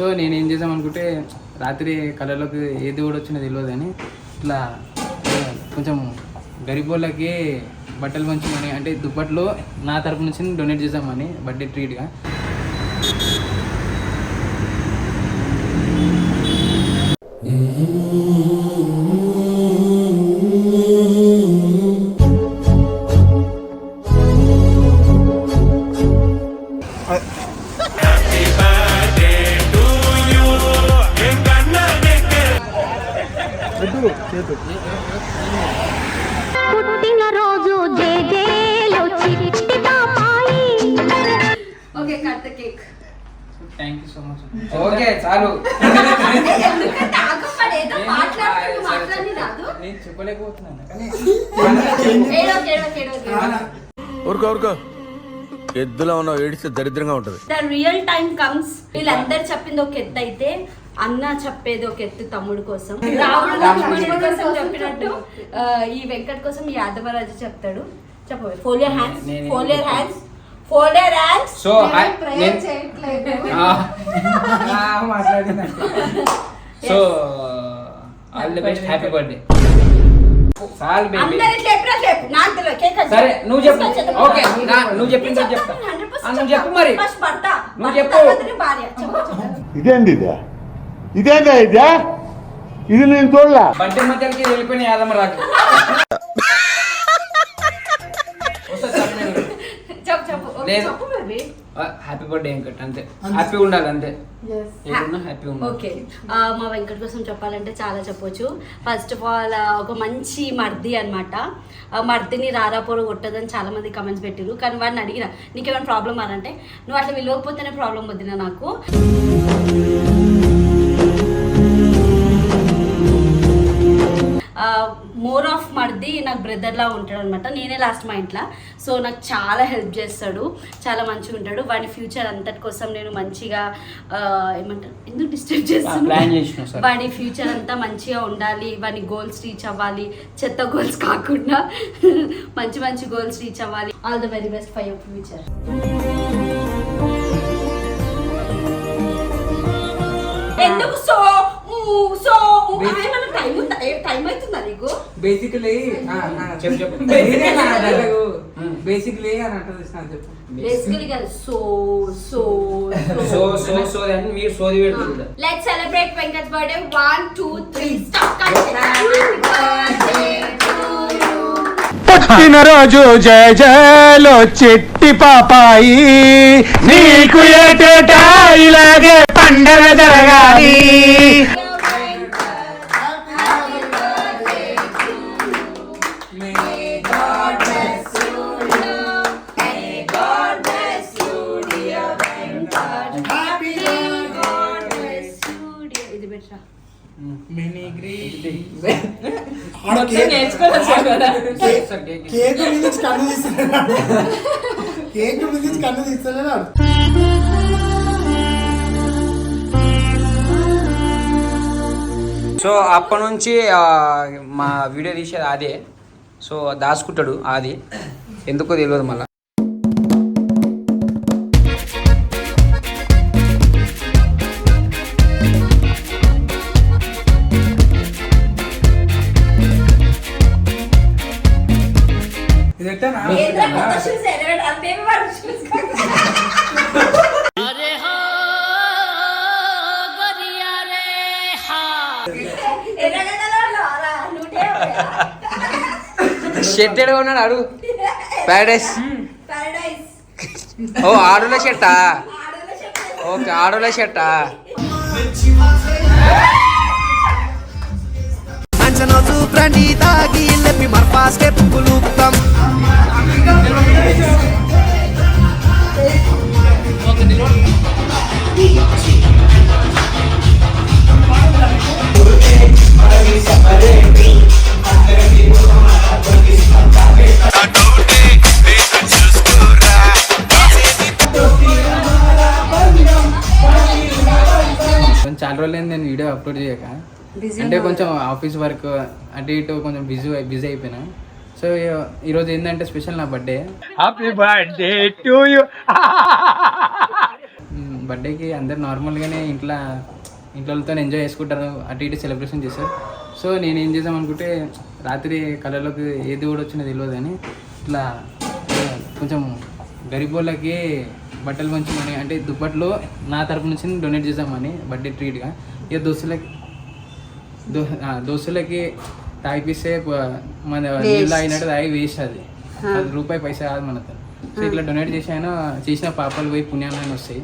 So నేను ఏం చేద్దాం అనుకుంటే రాత్రి కళలోకి ఏ దేవుడు వచ్చినా తెలియదు అని ఇట్లా కొంచెం గరీబ్ వాళ్ళకి బట్టలు పంచమని అంటే దుప్పట్లు నా తరపు నుంచి డొనేట్ చేసామని బర్త్డే ట్రీట్గా. Mm-hmm. జేజేలో చిట్టి పాపాయి okay cut the cake. Thank you so much much ఓకే చాలు. నేను చెప్పలేకపోతున్నాను. ఊరుకో ఊరుకో. ఎద్దులో ఉన్న ఏడిస్తే దరిద్రంగా ఉంటది. ద రియల్ టైం కమ్స్ వీళ్ళందరు చెప్పింది ఒక ఎత్తు అయితే అన్న చెప్పేది ఒక ఎత్తు తమ్ముడు కోసం. రాముడు లక్ష్మణుడి కోసం చెప్పినట్టు. ఈ వెంకట్ కోసం ఈ యాదవరాజు చెప్తాడు. చెప్పు ఫోలియర్ హ్యాండ్స్ ఫోలియర్ hands foliar hands so all the best happy birthday baby అది. సరే నువ్వు చెప్పు. ఓకే నువ్వు చెప్పింది నేను చెప్తా చెప్తాను, 100% ఆ, నువ్వు చెప్పు మరి. నువ్వు చెప్పు. ఇదేంది ఇదే ఇదేందా ఇదే? ఇది నేను చూడలే. మధ్యకి వెళ్ళిపోయిన యాదమ్మ రాకు లేదు. హ్యాపీ బర్త్డే వెంకట్ అంతే. హ్యాపీ ఉండాలి అంతే. ఓకే మా వెంకట్ కోసం చెప్పాలంటే చాలా చెప్పొచ్చు. ఫస్ట్ ఆఫ్ ఆల్ ఒక మంచి మర్ది అనమాట మర్దిని రారాపోరు కొట్టదని చాలా మంది కమెంట్స్ పెట్టిరు కానీ వాడిని అడిగిన నీకేమైనా ప్రాబ్లం అంటే నువ్వు అట్లా విలువకపోతేనే ప్రాబ్లం వద్దిన నాకు. మోర్ ఆఫ్ మర్ది నాకు బ్రదర్లా ఉంటాడు అనమాట నేనే లాస్ట్ మా ఇంట్లో. సో నాకు చాలా హెల్ప్ చేస్తాడు. చాలా మంచిగా ఉంటాడు. వాడి ఫ్యూచర్ అంతటి కోసం నేను మంచిగా ఏమంటారు? ఎందుకు డిస్టర్బ్ sir. వాడి ఫ్యూచర్ అంతా మంచిగా ఉండాలి. వాడి గోల్స్ రీచ్ అవ్వాలి. చెత్త గోల్స్ కాకుండా మంచి మంచి గోల్స్ రీచ్ అవ్వాలి. All the very best for your future ఎందుకు సో సో ఏమన్నా టైం ఉందా? టైం అవుతుందా నీకు? బేసికలీ చెప్పు చెప్పు. బేసికలీ అని అంటుంది ఇస్తాను చెప్పు. బేసికలీ కాదు so so so so so. అని మీరు సోది పెడుతుంది let's celebrate Venkat birthday one two three stop పుట్టినరోజు జయ జయలో చెట్టి పాపాయి. నీకు ఏటేటా ఇలాగే పండగ జరగాలి. కేక్ మీద కన్ను తీస్తున్నాడు కేక్ మీద కన్ను తీస్తున్నాడు సో అప్పటి నుంచి మా వీడియో తీసేది అదే సో దాచుకుంటాడు అది ఎందుకో తెలియదు మళ్ళీ. షర్ట్ ఉన్నాడు అడుగు. Paradise Paradise. ఓ ఆడుల షర్టా. ఓకే ఆడుల షర్టా అంచనోజు బ్రాండీ తాగి లెప్పి మర్పా స్టెప్ అప్లోడ్ చేయక. అంటే కొంచెం ఆఫీస్ వర్క్ అటు ఇటు కొంచెం బిజీ బిజీ అయిపోయినా. సో ఈరోజు ఏంటంటే స్పెషల్ నా birthday happy birthday to you బర్త్డేకి అందరు నార్మల్గానే ఇంట్లో ఇంట్లోతో ఎంజాయ్ చేసుకుంటారు. అటు ఇటు సెలబ్రేషన్ చేస్తారు. సో నేను ఏం చేద్దాం అనుకుంటే రాత్రి కళలోకి ఏది కూడా వచ్చినా తెలియదు కానీ ఇట్లా కొంచెం గరీబ్ వాళ్ళకి బట్టలు పంచమని అంటే దుప్పట్లు నా తరపు నుంచి డొనేట్ చేద్దామని బర్త్డే ట్రీట్గా ఇక దోస్తులకి దోస్తులకి తాగిపిస్తే మన నీళ్ళు అయినట్టు తాగి వేస్ట్ అది అది రూపాయి పైసా కాదు మనతో సో ఇట్లా డొనేట్ చేసాను చేసిన పాపాలు పోయి పుణ్యాన్ని వస్తాయి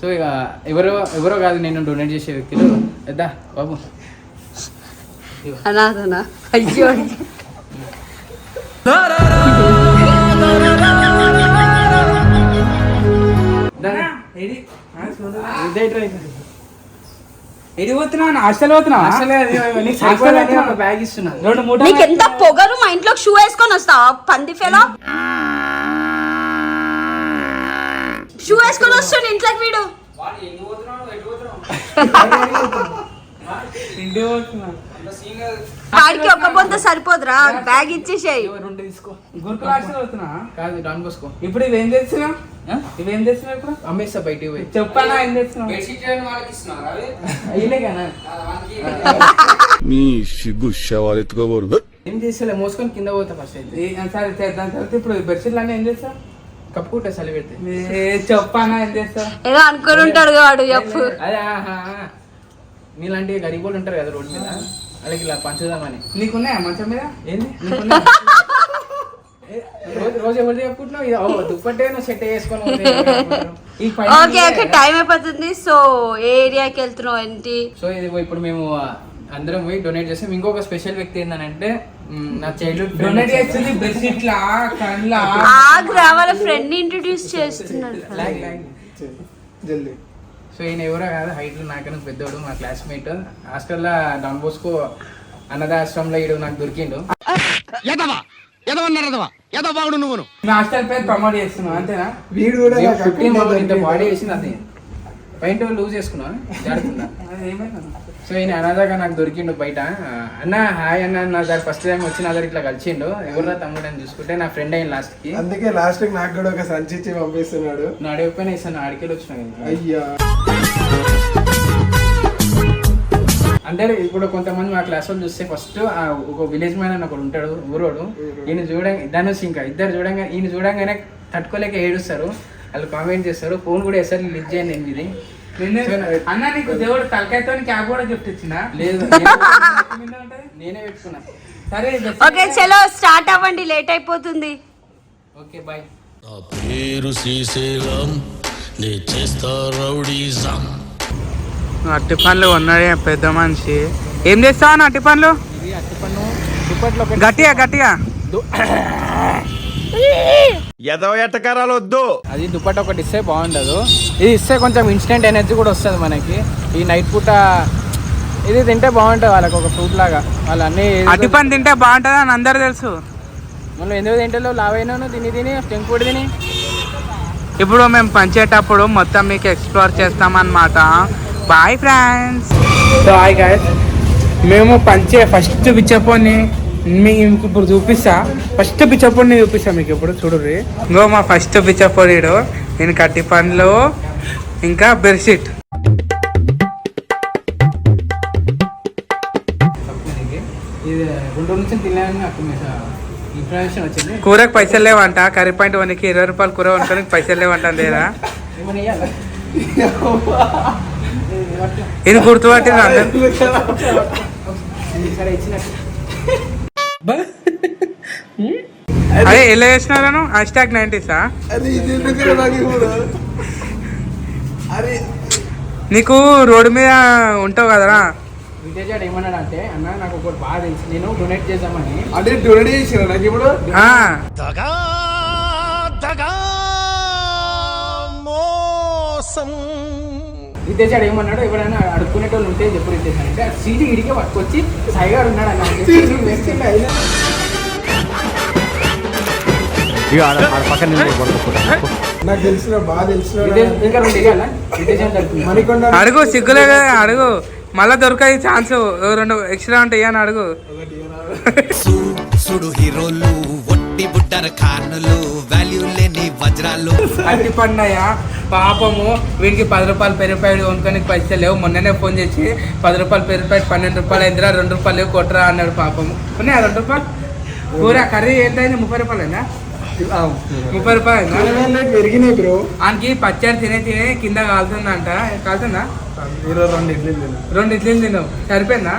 సో ఇక ఎవరో ఎవరో కాదు నేను డొనేట్ చేసే వ్యక్తులు ఎద్దా బాబు అనాథనా అయ్యో. ఇదే అసలే బ్యాగ్ ఇస్తున్నా. రెండు మూట నీకు ఎంత పొగరు? మా ఇంట్లో షూ వేసుకొని వస్తావా పంది ఫెలో. షూ వేసుకొని వస్తాడు ఇంట్లోకి వీడు. ఇంటి పోతున్నావు వాడికి ఒక పొంత సరిపోదురా. బ్యాగ్ ఇచ్చేసేయి. రెండు తీసుకో. గురుకుల కాదు డాన్ బోస్కో ఇప్పుడు ఇవేం చేస్తున్నావు? ఇవేం చేస్తున్నావు ఇప్పుడు? అమ్మేస్తా బయటికి పోయి. చెప్పానా ఏం చేస్తున్నావు నీ సిగ్గు శవాలు ఎత్తుకోబోరు. ఏం చేసేలే మోసుకొని కింద పోతా ఫస్ట్ అయితే. సరే చేద్దాం తర్వాత ఇప్పుడు బెడ్షీట్లు అన్నీ ఏం చేస్తావు? కప్పుకుంటా చలి పెడితే. ఏ, చెప్పానా ఏం చేస్తావు? ఏదో అనుకొని ఉంటాడు వాడు చెప్పు. అదే గరీబోళ్ళు ఉంటారు కదా రోడ్డు మీద. వాళ్ళకి ఇలా పంచుదామని. నీకున్నాయా మంచం మీద? ఏంది? రోజు ఎవరు చెప్పుకుంటున్నావు? నువ్వు సెట్ చేసుకొని పోతే ఈ పైన ఓకే ఓకే టైం అయిపోతుంది. సో ఏ ఏరియాకి వెళ్తున్నావు ఏంటి? సో ఇది ఇప్పుడు మేము అందరం పోయి డొనేట్ చేస్తాం ఇంకొక స్పెషల్ వ్యక్తి ఏంటంటే నా చైల్డ్హుడ్ డొనేట్ చేస్తుంది కళ్ళ ఫ్రెండ్ ఇంట్రడ్యూస్ చేస్తున్నాడు. జల్దీ. సో ఈయన ఎవరో కాదు హైట్ నాకన్నా పెద్దోడు మా క్లాస్మేట్ హాస్టల్లో డాన్ బోస్కో అన్నదాశ్రమంలో ఈడు నాకు దొరికిండు. మీ హాస్టల్ పేరు ప్రమోట్ చేస్తున్నావు అంతేనా? వీడు కూడా ఫిఫ్టీన్. బాడీ వేసింది అది పైన లూజ్ చేసుకున్నా ఏమైంది? సో ఈయన అనాథగా నాకు దొరికిండు బయట. అన్న హాయ్ అన్న నా దగ్గర ఫస్ట్ టైం వచ్చి నా దగ్గర ఇట్లా కలిసిండు. ఎవర్రా తమ్ముడు అని చూసుకుంటే నా ఫ్రెండ్ అయిన లాస్ట్కి. అందుకే లాస్ట్ నాకు కూడా ఒక సంచి ఇచ్చి పంపిస్తున్నాడు. నా అడిగిపోయినా ఇస్తాను ఆడికెళ్ళి వచ్చిన అయ్యా. అందరు ఇప్పుడు కొంతమంది మా క్లాస్ వాళ్ళు చూస్తే ఫస్ట్ ఒక విలేజ్ మ్యాన్ అని ఒకడు ఉంటాడు ఊరోడు. ఈయన చూడంగా ధనుష్ ఇంకా. ఇద్దరు చూడంగా ఈయన చూడంగానే తట్టుకోలేక ఏడుస్తారు. వాళ్ళు కామెంట్ చేస్తారు. ఫోన్ కూడా వేస్తారు లిఫ్ట్ చేయండి నేను ఇది అన్న నీకు దేవుడు తలకాయతో క్యాబ్ కూడా గిఫ్ట్ ఇచ్చిందా లేదు? నేనే పెట్టుకున్నా. సరే ఓకే చలో స్టార్ట్ అవ్వండి. లేట్ అయిపోతుంది. ఓకే బాయ్ నా పేరు శ్రీశైలం. నే చేస్తా రౌడీజం. అట్టి పనులు ఉన్నాడే పెద్ద మనిషి. ఏం చేస్తావు అన్న అట్టి పనులు? గట్టిగా గట్టిగా. ఎదవ ఎట్టకారాలు వద్దు. అది దుప్పట్ట ఒకటి ఇస్తే బాగుండదు. ఇది ఇస్తే కొంచెం ఇన్స్టెంట్ ఎనర్జీ కూడా వస్తుంది మనకి. ఈ నైట్ పూట ఇది తింటే బాగుంటుంది వాళ్ళకి ఒక ఫ్రూట్ లాగా. వాళ్ళు అన్ని అట్టి పని తింటే బాగుంటుంది అని అందరు తెలుసు. మనం ఎందుకు తింటలో లావైనాను తిని తిని జంక్ ఫుడ్ తిని. ఇప్పుడు మేము పంచేటప్పుడు మొత్తం మీకు ఎక్స్ప్లోర్ చేస్తామన్నమాట. Bye friends so hi guys మేము పంచే ఫస్ట్ పిచ్చపోని మీకు ఇప్పుడు చూపిస్తా. ఫస్ట్ పిచ్చపోడిని చూపిస్తా మీకు ఇప్పుడు చూడుర్రి. ఇంకో మా ఫస్ట్ పిచ్చపోడీడు. నేను కట్టి పండ్లు ఇంకా బెడ్షీట్. కూరకు పైసలు లేవంట. కర్రీ పాయింట్ వన్కి ఇరవై రూపాయలు కూర వండుకోనికి పైసలు లేవంట లేదా? ఇది గుర్తుపట్టి అందరు. అదే ఎలా చేసినారను హ్యాష్ ట్యాగ్ నైంటీసా అది ఇది ఎందుకు నాకు అరే రోడ్డు మీద ఉంటావు కదరా? విజయ్ ఏమన్నాడు అంటే అన్న నాకు ఒకటి బాగా తెలుసు. నేను డొనేట్ చేద్దామని. అంటే డొనేట్ చేసిన నాకు ఇప్పుడు? ఆ, దగా దగా మోసం. రితేశాడు ఏమన్నాడు ఎవరైనా అడుక్కునేటోళ్ళు ఉంటే చెప్పు రితేశాడు అంటే సీటు ఇడికే పట్టుకొచ్చి సాయిగాడు ఉన్నాడు అన్న నాకు తెలిసిన బాగా తెలిసిన అడుగు సిగ్గులే కదా అడుగు. మళ్ళా దొరకాయి ఛాన్స్. రెండు ఎక్స్ట్రా ఉంటాయి అని అడుగు. సుడు హీరోలు ఒట్టి బుడ్డి బుడ్డర కార్నులు వాల్యూ లేని వజ్రాలు. అట్టి పండయ్య పాపము వీడికి పది రూపాయలు పెరిగిపోయాడు కొనుక్కొని పైసలు లేవు. మొన్ననే ఫోన్ చేసి పది రూపాయలు పెరిగిపోయాడు పన్నెండు రూపాయలు అయిందిరా రెండు రూపాయలు లేవు కొట్టరా అన్నాడు పాపము. ఉన్నాయా రెండు రూపాయలు? కూర కర్రీ ఏంటైంది? ముప్పై రూపాయలైనా? ముప్పై రూపాయలు పెరిగినాయి బ్రో. ఆయనకి పచ్చడి తినే తినే కింద కాలుతుందంట. కాలుతుందా? ఈరోజు రెండు ఇడ్లీ తిన్నా. రెండు ఇడ్లీలు తిన్నావు. సరిపోయిందా?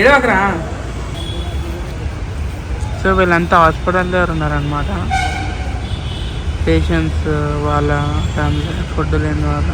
ఏడవకరా. సో వీళ్ళంతా హాస్పిటల్లో ఉన్నారనమాట పేషెంట్స్ వాళ్ళ ఫ్యామిలీ ఫుడ్ లేని వాళ్ళ.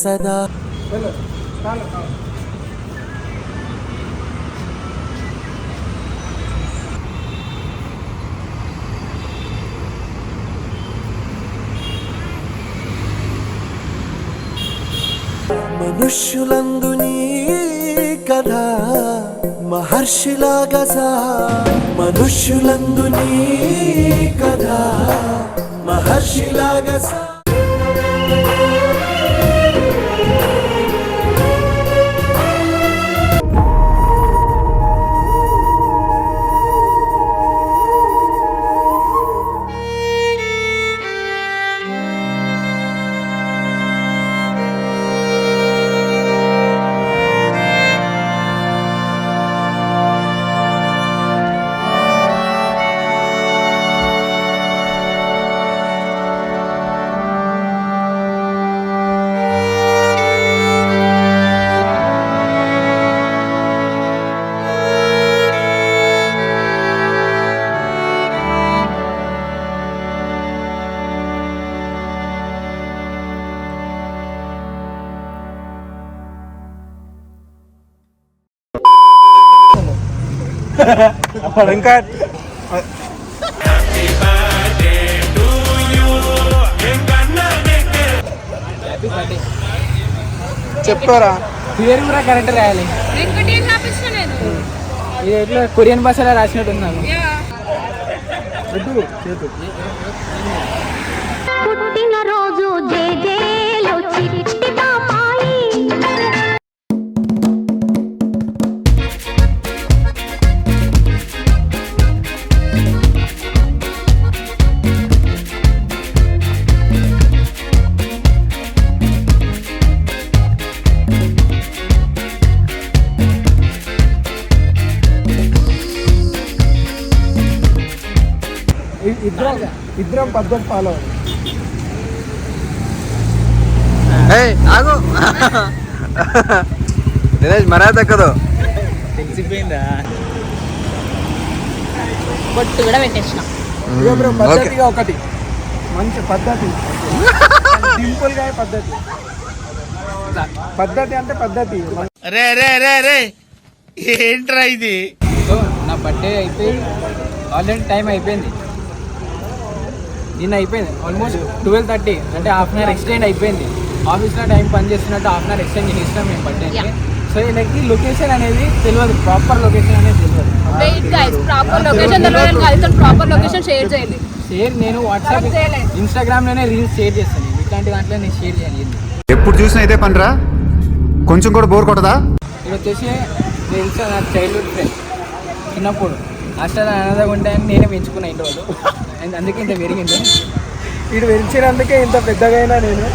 సదా మనుష్యులందు నీ కథ మహర్షిలాగా సా. మనుష్యులందు నీ కథ మహర్షిలాగా ఇంకా చెప్తారా పేరు కూడా కరెక్ట్ రాయాలి. ఇది ఎట్లా కొరియన్ భాషలో రాసినట్టు ఉన్నాను పుట్టినరోజు జేజేలో చిట్టి పద్ధతి ఫాలో ఆగు. దినేష్ మరా తక్కదు తెలిసిపోయిందా? బొట్టు కూడా పెట్టేసిన. ఇదిగో బ్రో పద్ధతిగా ఒకటి. మంచి పద్ధతి. సింపుల్గా పద్ధతి. పద్ధతి అంటే పద్ధతి. రే రే రే రే. ఏంట్రా ఇది? సో నా బర్త్డే అయితే ఆల్రెడీ టైం అయిపోయింది. నిన్న అయిపోయింది. ఆల్మోస్ట్ ట్వెల్వ్ థర్టీ అంటే హాఫ్ అన్ అవర్ ఎక్స్టెండ్ అయిపోయింది. ఆఫీస్లో టైం పని చేస్తున్నట్టు హాఫ్ అన్ అవర్ ఎక్స్టెండ్ చేసినాం మేము బర్త్డే సో వీళ్ళకి లొకేషన్ అనేది తెలియదు. ప్రాపర్ లొకేషన్ అనేది తెలియదు. వెయిట్ గైస్ ప్రాపర్ లొకేషన్ తెలియదు కాదు ప్రాపర్ లొకేషన్ షేర్ చేయండి. షేర్ నేను వాట్సాప్ ఇన్స్టాగ్రామ్లోనే రీల్స్ షేర్ చేస్తాను. ఇట్లాంటి దాంట్లో నేను షేర్ చేయాలి ఎప్పుడు చూసినా ఇదే పనిరా? కొంచెం కూడా బోర్ కొట్టదా? ఇది వచ్చేసి నేను నా చైల్డ్హుడ్ ఫ్రెండ్ చిన్నప్పుడు. అనాథగా ఉంటాయని నేనే పెంచుకున్నా ఇంటి వాళ్ళు. అందుకే ఇంత పెరిగింది. వీడు పెంచినందుకే ఇంత పెద్దగా అయినా నేను.